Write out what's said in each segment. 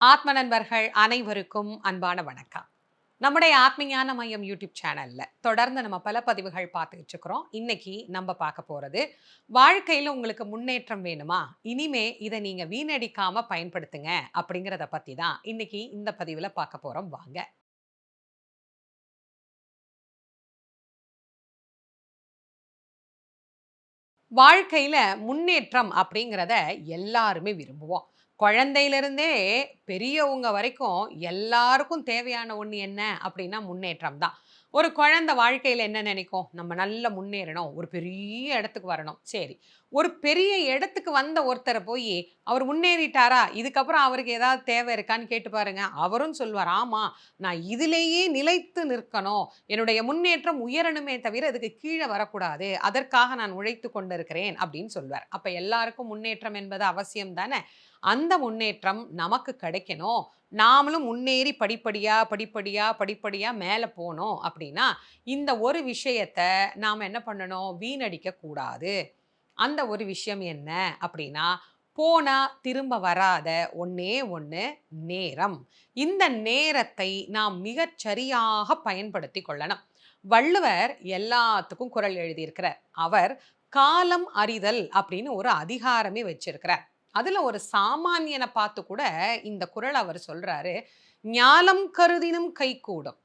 ஆத்ம நண்பர்கள் அனைவருக்கும் அன்பான வணக்கம். நம்முடைய ஆத்மஞான மையம் யூடியூப் சேனல்ல தொடர்ந்து நம்ம பல பதிவுகள் பார்த்துக்கிட்டு இருக்கிறோம். இன்னைக்கு நம்ம பார்க்க போறது வாழ்க்கையில உங்களுக்கு முன்னேற்றம் வேணுமா? இனிமே இதை நீங்க வீணடிக்காம பயன்படுத்துங்க அப்படிங்கிறத பத்தி தான் இன்னைக்கு இந்த பதிவுல பார்க்க போறோம். வாங்க. வாழ்க்கையில முன்னேற்றம் அப்படிங்கிறத எல்லாருமே விரும்புவோம். குழந்தையிலிருந்தே பெரியவங்க வரைக்கும் எல்லாருக்கும் தேவையான ஒன்று என்ன அப்படின்னா முன்னேற்றம் தான். ஒரு குழந்தை வாழ்க்கையில் என்ன நினைக்கும்? நம்ம நல்ல முன்னேறணும். ஒரு பெரிய இடத்துக்கு வரணும். சரி. ஒரு பெரிய இடத்துக்கு வந்த ஒருத்தரை போய் அவர் முன்னேறிட்டாரா? இதுக்கப்புறம் அவருக்கு ஏதாவது தேவை இருக்கான்னு கேட்டு பாருங்க. அவரும் சொல்வார் ஆமாம் நான் இதிலேயே நிலைத்து நிற்கணும். என்னுடைய முன்னேற்றம் உயரணுமே தவிர அதுக்கு கீழே வரக்கூடாது. அதற்காக நான் உழைத்து கொண்டிருக்கிறேன். அப்படின்னு சொல்வார். அப்போ எல்லாருக்கும் முன்னேற்றம் என்பது அவசியம் தானே? அந்த முன்னேற்றம் நமக்கு கிடைக்கணும். நாமளும் முன்னேறி படிப்படியாக படிப்படியாக படிப்படியாக மேலே போனோம் அப்படின்னா இந்த ஒரு விஷயத்த நாம் என்ன பண்ணணும்? வீணடிக்கக்கூடாது அந்த ஒரு விஷயம் என்ன அப்படின்னா போனால் திரும்ப வராத ஒன்றே ஒன்று நேரம். இந்த நேரத்தை நாம் மிகச்சரியாக பயன்படுத்தி கொள்ளணும். வள்ளுவர் எல்லாத்துக்கும் குரல் எழுதியிருக்கிறார். அவர் காலம் அறிதல் அப்படின்னு ஒரு அதிகாரமே வச்சிருக்கிறார். அதில் ஒரு சாமானியனை பார்த்து கூட இந்த குரல் அவர் சொல்கிறாரு ஞாலம் கருதினும் கைகூடும்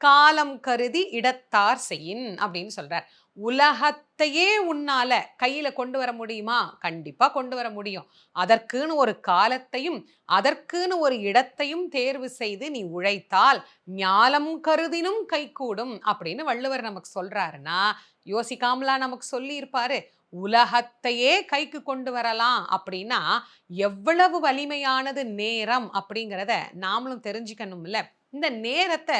காலம் கருதி இடத்தார் செய்யின் அப்படின்னு சொல்கிறார் உலகத்தையே உன்னால கையில கொண்டு வர முடியுமா? கண்டிப்பா கொண்டு வர முடியும். அதற்குன்னு ஒரு காலத்தையும் அதற்குன்னு ஒரு இடத்தையும் தேர்வு செய்து நீ உழைத்தால் ஞாலம் கருதினும் கைகூடும் அப்படின்னு வள்ளுவர் நமக்கு சொல்றாருன்னா யோசிக்காமலா நமக்கு சொல்லி இருப்பாரு உலகத்தையே கைக்கு கொண்டு வரலாம் அப்படின்னா எவ்வளவு வலிமையானது நேரம் அப்படிங்கிறத நாமளும் தெரிஞ்சுக்கணும்ல. இந்த நேரத்தை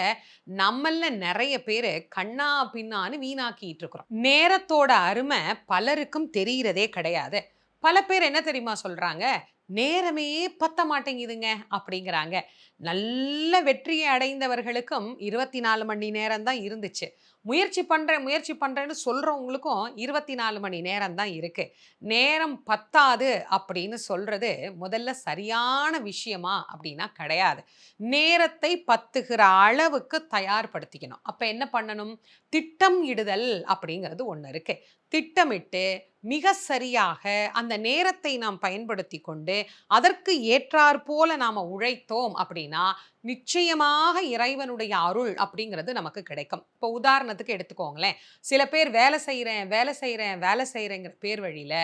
நம்மள நிறைய பேர் கண்ணா பின்னான்னு வீணாக்கிட்டு இருக்கிறோம். நேரத்தோட அருமை பலருக்கும் தெரிகிறதே கிடையாது. பல பேர் என்ன தெரியுமா சொல்றாங்க? நேரமே பத்த மாட்டேங்குதுங்க அப்படிங்கிறாங்க. நல்ல வெற்றியை அடைந்தவர்களுக்கும் இருபத்தி நாலு மணி நேரம் தான் இருந்துச்சு. முயற்சி பண்ணுறேன் முயற்சி பண்ணுறேன்னு சொல்கிறவங்களுக்கும் இருபத்தி நாலு மணி நேரம் தான் இருக்குது நேரம் பத்தாது அப்படின்னு சொல்கிறது முதல்ல சரியான விஷயமா அப்படின்னா கிடையாது. நேரத்தை பத்துகிற அளவுக்கு தயார்படுத்திக்கணும். அப்போ என்ன பண்ணணும்? திட்டம் இடுதல் அப்படிங்கிறது ஒன்று இருக்குது திட்டமிட்டு மிக சரியாக அந்த நேரத்தை நாம் பயன்படுத்தி கொண்டு அதற்கு ஏற்றாற்போல நாம் உழைத்தோம் அப்படின்னா நிச்சயமாக இறைவனுடைய அருள் அப்படிங்கிறது நமக்கு கிடைக்கும். இப்போ உதாரணம் உதாரணத்துக்கு எடுத்துக்கோங்களேன். சில பேர் வேலை செய்கிறேன் வேலை செய்கிறேன் வேலை செய்கிறேங்கிற பேர் வழியில்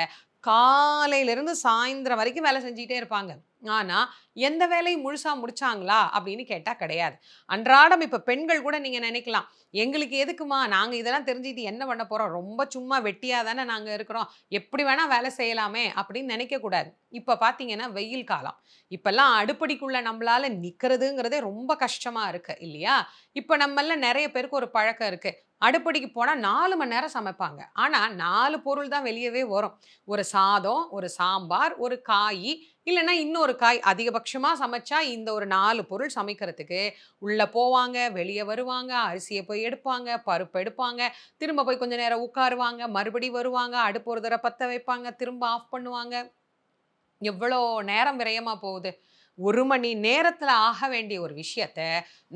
காலையிலேருந்து சாயந்தரம் வரைக்கும் வேலை செஞ்சுக்கிட்டே இருப்பாங்க. ஆனால் எந்த வேலையும் முழுசாக முடிச்சாங்களா? அப்படின்னு கேட்டால் கிடையாது. அன்றாடம் இப்போ பெண்கள் கூட நீங்கள் நினைக்கலாம் எங்களுக்கு எதுக்குமா? நாங்கள் இதெல்லாம் தெரிஞ்சுக்கிட்டு என்ன பண்ண போகிறோம் ரொம்ப சும்மா வெட்டியாக தானே நாங்கள் இருக்கிறோம். எப்படி வேணால் வேலை செய்யலாமே அப்படின்னு நினைக்கக்கூடாது இப்போ பார்த்தீங்கன்னா வெயில் காலம். இப்போல்லாம் அடுப்படிக்குள்ளே நம்மளால் நிற்கிறதுங்கிறதே ரொம்ப கஷ்டமாக இருக்குது இல்லையா? இப்போ நம்மள நிறைய பேருக்கு ஒரு பழக்கம் இருக்குது அடுப்படிக்கு போனால் நாலு மணி நேரம் சமைப்பாங்க. ஆனால் நாலு பொருள் தான் வெளியவே வரும். ஒரு சாதம் ஒரு சாம்பார் ஒரு காய் இல்லைன்னா இன்னொரு காய் அதிகபட்சமாக சமைச்சா இந்த ஒரு நாலு பொருள் சமைக்கிறதுக்கு உள்ளே போவாங்க வெளியே வருவாங்க அரிசியை போய் எடுப்பாங்க பருப்பு எடுப்பாங்க திரும்ப போய் கொஞ்சம் நேரம் உட்காருவாங்க மறுபடி வருவாங்க அடுப்பு ஒரு தடவை பற்ற வைப்பாங்க திரும்ப ஆஃப் பண்ணுவாங்க. எவ்வளோ நேரம் விரயமாக போகுது. ஒரு மணி நேரத்தில் ஆக வேண்டிய ஒரு விஷயத்த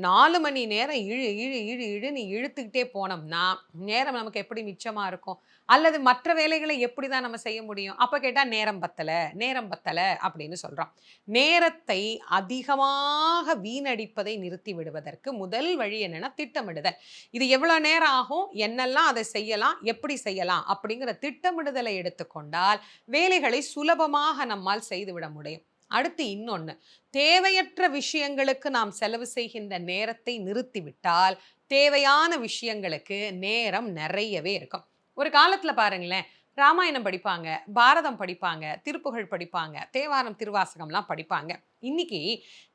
நாலு மணி நேரம் இழு இழு இழு இழுன்னு இழுத்துக்கிட்டே போனோம்னா நேரம் நமக்கு எப்படி மிச்சமாக இருக்கும்? அல்லது மற்ற வேலைகளை எப்படி தான் நம்ம செய்ய முடியும்? அப்போ கேட்டால் நேரம் பத்தலை நேரம் பத்தலை அப்படின்னு சொல்கிறோம் நேரத்தை அதிகமாக வீணடிப்பதை நிறுத்தி விடுவதற்கு முதல் வழி என்னென்னா திட்டமிடுதல். இது எவ்வளோ நேரம் ஆகும்? என்னெல்லாம் அதை செய்யலாம்? எப்படி செய்யலாம்? அப்படிங்கிற திட்டமிடுதலை எடுத்துக்கொண்டால் வேலைகளை சுலபமாக நம்மால் செய்துவிட முடியும். அடுத்து இன்னொன்று தேவையற்ற விஷயங்களுக்கு நாம் செலவு செய்கின்ற நேரத்தை நிறுத்திவிட்டால் தேவையான விஷயங்களுக்கு நேரம் நிறையவே இருக்கும். ஒரு காலத்தில் பாருங்களேன் ராமாயணம் படிப்பாங்க பாரதம் படிப்பாங்க திருப்புகழ் படிப்பாங்க தேவாரம் திருவாசகம்லாம் படிப்பாங்க. இன்னைக்கு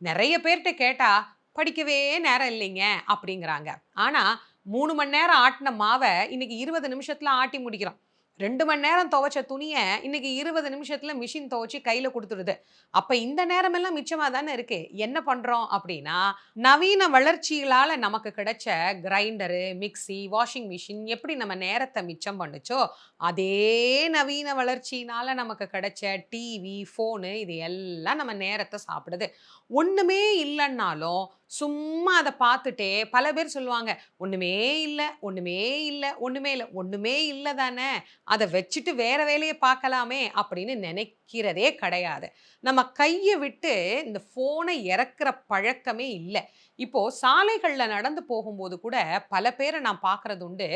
நிறைய பேர்கிட்ட கேட்டால் படிக்கவே நேரம் இல்லைங்க அப்படிங்கிறாங்க. ஆனால் மூணு மணி நேரம் ஆட்டின மாவை இன்னைக்கு இருபது நிமிஷத்தில் ஆட்டி முடிக்கிறோம். ரெண்டு மணி நேரம் துவைச்ச துணியை இன்னைக்கு இருபது நிமிஷத்துல மிஷின் துவைச்சி கையில கொடுத்துடுது அப்ப இந்த நேரமெல்லாம் மிச்சமா தானே இருக்கு? என்ன பண்றோம் அப்படின்னா நவீன வளர்ச்சிகளால நமக்கு கிடைச்ச கிரைண்டரு மிக்ஸி வாஷிங் மிஷின் எப்படி நம்ம நேரத்தை மிச்சம் பண்ணுச்சோ அதே நவீன வளர்ச்சியினால நமக்கு கிடைச்ச டிவி ஃபோனு இது எல்லாம் நம்ம நேரத்தை சாப்பிடுது. ஒண்ணுமே இல்லைன்னாலும் சும்மா அதை பார்த்துட்டே பல பேர் சொல்லுவாங்க ஒன்றுமே இல்லை ஒன்றுமே இல்லை ஒன்றுமே இல்லை ஒன்றுமே இல்லை தானே அதை வச்சுட்டு வேற வேலையை பார்க்கலாமே அப்படின்னு நினைக்கிறதே கிடையாது. நம்ம கையை விட்டு இந்த ஃபோனை இறக்குற பழக்கமே இல்லை. இப்போது சாலைகளில் நடந்து போகும்போது கூட பல பேரை நான் பார்க்கறது உண்டு.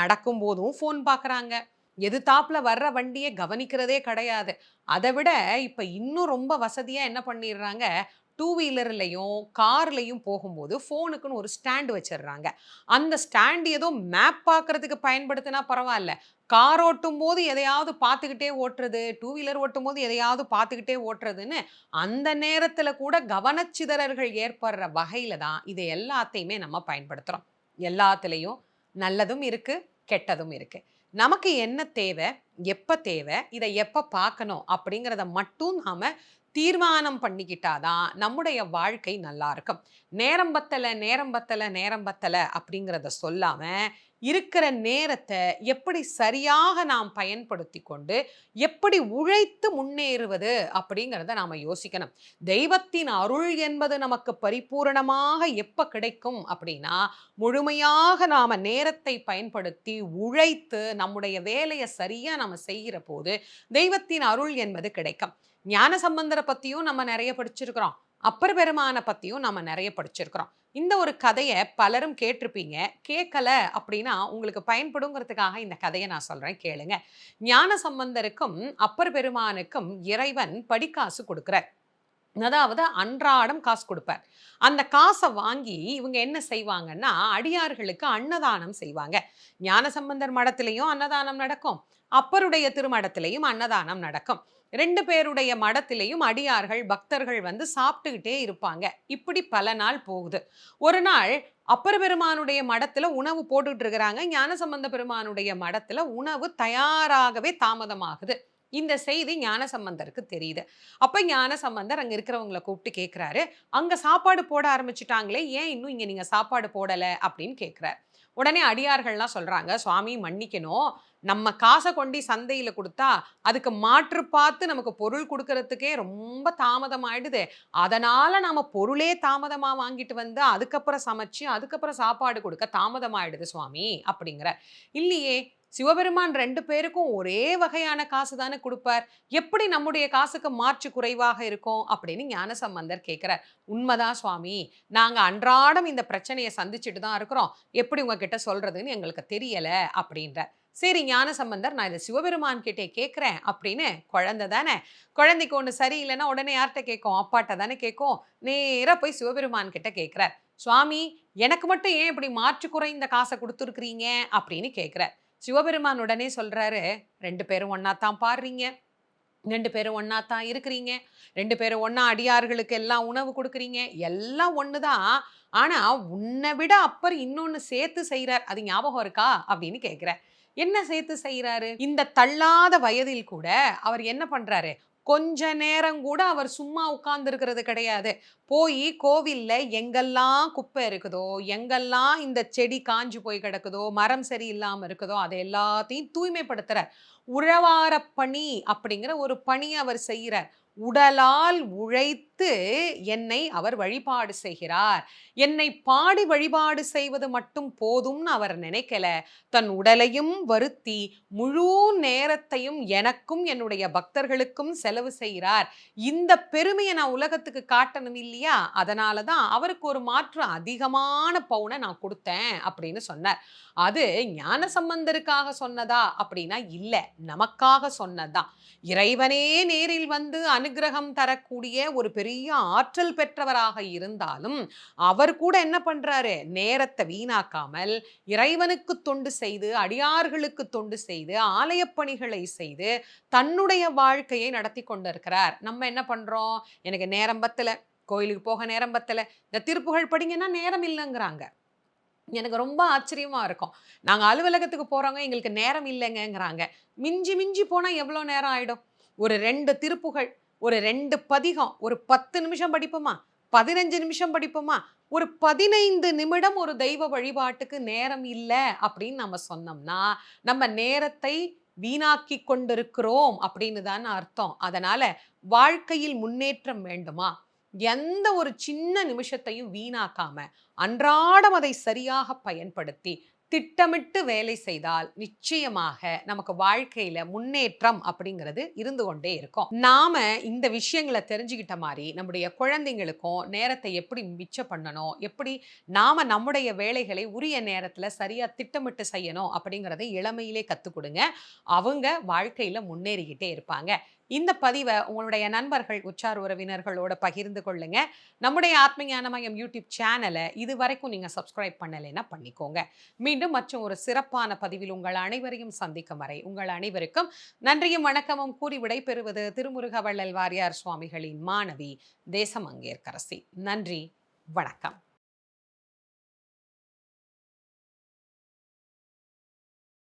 நடக்கும்போதும் ஃபோன் பார்க்குறாங்க எதிர்த்தாப்புல வர்ற வண்டியை கவனிக்கிறதே கிடையாது. அதை விட இப்போ இன்னும் ரொம்ப வசதியாக என்ன பண்ணிடுறாங்க டூ வீலர்லையும் கார்லையும் போகும்போது ஃபோனுக்குன்னு ஒரு ஸ்டாண்டு வச்சிடுறாங்க. அந்த ஸ்டாண்டு ஏதோ மேப் பார்க்கறதுக்கு பயன்படுத்தினா பரவாயில்ல. கார் ஓட்டும் போது எதையாவது பார்த்துக்கிட்டே ஓட்டுறது டூ வீலர் ஓட்டும் போது எதையாவது பார்த்துக்கிட்டே ஓட்டுறதுன்னு அந்த நேரத்தில் கூட கவனச்சிதறல்கள் ஏற்படுற வகையில் தான் இதை எல்லாத்தையுமே நம்ம பயன்படுத்துகிறோம் எல்லாத்துலேயும் நல்லதும் இருக்குது கெட்டதும் இருக்குது நமக்கு என்ன தேவை எப்போ தேவை இதை எப்போ பார்க்கணும் அப்படிங்கிறத மட்டும் நாம் தீர்மானம் பண்ணிக்கிட்டாதான் நம்முடைய வாழ்க்கை நல்லா இருக்கும் நேரம் பத்தலை நேரம் பத்தலை நேரம் பத்தலை அப்படிங்கிறத சொல்லாமல் இருக்கிற நேரத்தை எப்படி சரியாக நாம் பயன்படுத்தி கொண்டு எப்படி உழைத்து முன்னேறுவது அப்படிங்கிறத நாம் யோசிக்கணும். தெய்வத்தின் அருள் என்பது நமக்கு பரிபூரணமாக எப்போ கிடைக்கும் அப்படின்னா முழுமையாக நாம் நேரத்தை பயன்படுத்தி உழைத்து நம்முடைய வேலையை சரியாக நம்ம செய்கிற போது தெய்வத்தின் அருள் என்பது கிடைக்கும். ஞான சம்பந்தரை பற்றியும் நம்ம நிறைய படிச்சிருக்கிறோம். அப்பர் பெருமானை பற்றியும் நம்ம நிறைய படிச்சிருக்கிறோம். இந்த ஒரு கதையை பலரும் கேட்டிருப்பீங்க. கேட்கல அப்படின்னா உங்களுக்கு பயன்படுங்கிறதுக்காக இந்த கதையை நான் சொல்கிறேன் கேளுங்க. ஞான சம்பந்தருக்கும் அப்பர் பெருமானுக்கும் இறைவன் படிக்காசு கொடுக்குறார். அதாவது அன்றாடம் காசு கொடுப்பார். அந்த காசை வாங்கி இவங்க என்ன செய்வாங்கன்னா அடியார்களுக்கு அன்னதானம் செய்வாங்க. ஞானசம்பந்தர் மடத்திலையும் அன்னதானம் நடக்கும். அப்பருடைய திருமடத்திலையும் அன்னதானம் நடக்கும். ரெண்டு பேருடைய மடத்திலையும் அடியார்கள் பக்தர்கள் வந்து சாப்பிட்டுக்கிட்டே இருப்பாங்க. இப்படி பல நாள் போகுது. ஒரு நாள் அப்பர் பெருமானுடைய மடத்துல உணவு போட்டுக்கிட்டு இருக்கிறாங்க. ஞானசம்பந்த பெருமானுடைய மடத்துல உணவு தயாராகவே தாமதமாகுது. இந்த செய்தி ஞானசம்பந்தருக்கு தெரியுது. அப்போ ஞானசம்பந்தர் அங்கே இருக்கிறவங்கள கூப்பிட்டு கேட்குறாரு அங்கே சாப்பாடு போட ஆரம்பிச்சுட்டாங்களே ஏன் இன்னும் இங்கே நீங்கள் சாப்பாடு போடலை? அப்படின்னு கேட்குறாரு உடனே அடியார்கள்லாம் சொல்கிறாங்க சுவாமி மன்னிக்கணும். நம்ம காசை கொண்டு சந்தையில் கொடுத்தா அதுக்கு மாற்று பார்த்து நமக்கு பொருள் கொடுக்கறதுக்கே ரொம்ப தாமதம் ஆயிடுது அதனால நம்ம பொருளே தாமதமாக வாங்கிட்டு வந்து அதுக்கப்புறம் சமைச்சு அதுக்கப்புறம் சாப்பாடு கொடுக்க தாமதம் ஆயிடுது சுவாமி அப்படிங்கிற. இல்லையே சிவபெருமான் ரெண்டு பேருக்கும் ஒரே வகையான காசு தானே கொடுப்பார். எப்படி நம்முடைய காசுக்கு மாற்று குறைவாக இருக்கும் அப்படின்னு ஞானசம்பந்தர் கேட்குறார். உண்மைதான் சுவாமி? நாங்கள் அன்றாடம் இந்த பிரச்சனையை சந்திச்சுட்டு தான் இருக்கிறோம். எப்படி உங்ககிட்ட சொல்கிறதுன்னு எங்களுக்கு தெரியலை அப்படின்ற சரி ஞான சம்பந்தர் நான் இதை சிவபெருமான் கிட்டே கேட்குறேன் அப்படின்னு குழந்தை தானே. குழந்தைக்கு ஒன்று சரியில்லைன்னா உடனே யார்கிட்ட கேட்கும்? அப்பாட்ட தானே கேட்கும். நேராக போய் சிவபெருமான் கிட்ட கேட்குறார். சுவாமி எனக்கு மட்டும் ஏன் இப்படி மாற்று குறைந்த காசை கொடுத்துருக்குறீங்க? அப்படின்னு கேட்குறார். சிவபெருமான் உடனே சொல்கிறாரு ரெண்டு பேரும் ஒன்றா தான் பாடுறீங்க. ரெண்டு பேரும் ஒன்றா தான் இருக்கிறீங்க. ரெண்டு பேரும் ஒன்றா அடியார்களுக்கு எல்லாம் உணவு கொடுக்குறீங்க. எல்லாம் ஒன்று தான் ஆனால் உன்னை விட அப்பர் இன்னொன்று சேர்த்து செய்கிறார் அது ஞாபகம் இருக்கா? அப்படின்னு கேட்குறேன் என்ன சேர்த்து செய்கிறாரு இந்த தள்ளாத வயதில் கூட அவர் என்ன பண்ணுறாரு கொஞ்ச நேரம் கூட அவர் சும்மா உட்கார்ந்துருக்கிறது கிடையாது. போய் கோவிலில் எங்கெல்லாம் குப்பை இருக்குதோ எங்கெல்லாம் இந்த செடி காஞ்சு போய் கிடக்குதோ மரம் சரியில்லாமல் இருக்குதோ அதை எல்லாத்தையும் தூய்மைப்படுத்துகிறார் உழவார பணி அப்படிங்கிற ஒரு பணி அவர் செய்கிறார் உடலால் உழைத்து என்னை அவர் வழிபாடு செய்கிறார். என்னை பாடி வழிபாடு செய்வது மட்டும் போதும்னு அவர் நினைக்கல. தன் உடலையும் வருத்தி முழு நேரத்தையும் எனக்கும் என்னுடைய பக்தர்களுக்கும் செலவு செய்கிறார். இந்த பெருமையை நான் உலகத்துக்கு காட்டணும் இல்லையா? அதனால தான் அவருக்கு ஒரு மாற்று அதிகமான பவுனை நான் கொடுத்தேன் அப்படின்னு சொன்னார். அது ஞான சம்பந்தருக்காக சொன்னதா? அப்படின்னா இல்லை. நமக்காக சொன்னதான் இறைவனே நேரில் வந்து அனுகிரகம் தரக்கூடிய ஒரு பெரிய ஆற்றல் பெற்றவராக இருந்தாலும் அவர் கூட என்ன பண்றாரு? நேரத்தை வீணாக்காமல் இறைவனுக்கு தொண்டு செய்து அடியார்களுக்கு தொண்டு செய்து ஆலய பணிகளை செய்து தன்னுடைய வாழ்க்கையை நடத்தி கொண்டிருக்கிறார். நம்ம என்ன பண்றோம்? எனக்கு நேரம் பத்தல. கோயிலுக்கு போக நேரம் பத்தல. இந்த திருப்புகழ் படிங்கன்னா நேரம் இல்லைங்கிறாங்க. எனக்கு ரொம்ப ஆச்சரியமா இருக்கும். நாங்கள் அலுவலகத்துக்கு போறவங்க எங்களுக்கு நேரம் இல்லைங்கங்கிறாங்க. மிஞ்சி மிஞ்சி போனால் எவ்வளோ நேரம் ஆயிடும்? ஒரு ரெண்டு திருப்புகள் ஒரு ரெண்டு பதிகம் ஒரு பத்து நிமிஷம் படிப்போமா? பதினஞ்சு நிமிஷம் படிப்போமா? ஒரு பதினைந்து நிமிடம் ஒரு தெய்வ வழிபாட்டுக்கு நேரம் இல்லை அப்படின்னு நம்ம சொன்னோம்னா நம்ம நேரத்தை வீணாக்கி கொண்டிருக்கிறோம் அப்படின்னு தான் அர்த்தம். அதனால வாழ்க்கையில் முன்னேற்றம் வேண்டுமா? எந்த ஒரு சின்ன நிமிஷத்தையும் வீணாக்காம அன்றாடம் அதை சரியாக பயன்படுத்தி திட்டமிட்டு வேலை செய்தால் நிச்சயமாக நமக்கு வாழ்க்கையில முன்னேற்றம் அப்படிங்கிறது இருந்து கொண்டே இருக்கும். நாம இந்த விஷயங்களை தெரிஞ்சுக்கிட்ட மாதிரி நம்முடைய குழந்தைங்களுக்கும் நேரத்தை எப்படி மிச்சம் பண்ணணும் எப்படி நாம நம்முடைய வேலைகளை உரிய நேரத்துல சரியா திட்டமிட்டு செய்யணும் அப்படிங்கிறத இளமையிலே கத்துக் கொடுங்க. அவங்க வாழ்க்கையில முன்னேறிக்கிட்டே இருப்பாங்க. இந்த பதிவை உங்களுடைய நண்பர்கள் உச்சார் உறவினர்களோட பகிர்ந்து கொள்ளுங்க. நம்முடைய ஆத்ம ஞானமயம் யூடியூப் சேனலை இது வரைக்கும் நீங்கள் சப்ஸ்கிரைப் பண்ணலைன்னா பண்ணிக்கோங்க. மீண்டும் மற்றும் ஒரு சிறப்பான பதிவில் உங்கள் அனைவரையும் சந்திக்கும் வரை உங்கள் அனைவருக்கும் நன்றியும் வணக்கமும் கூறி விடைபெறுவது திருமுருக வள்ளல் வாரியார் சுவாமிகளின் மாணவி தேசமங்கேற்கரசி. நன்றி வணக்கம்.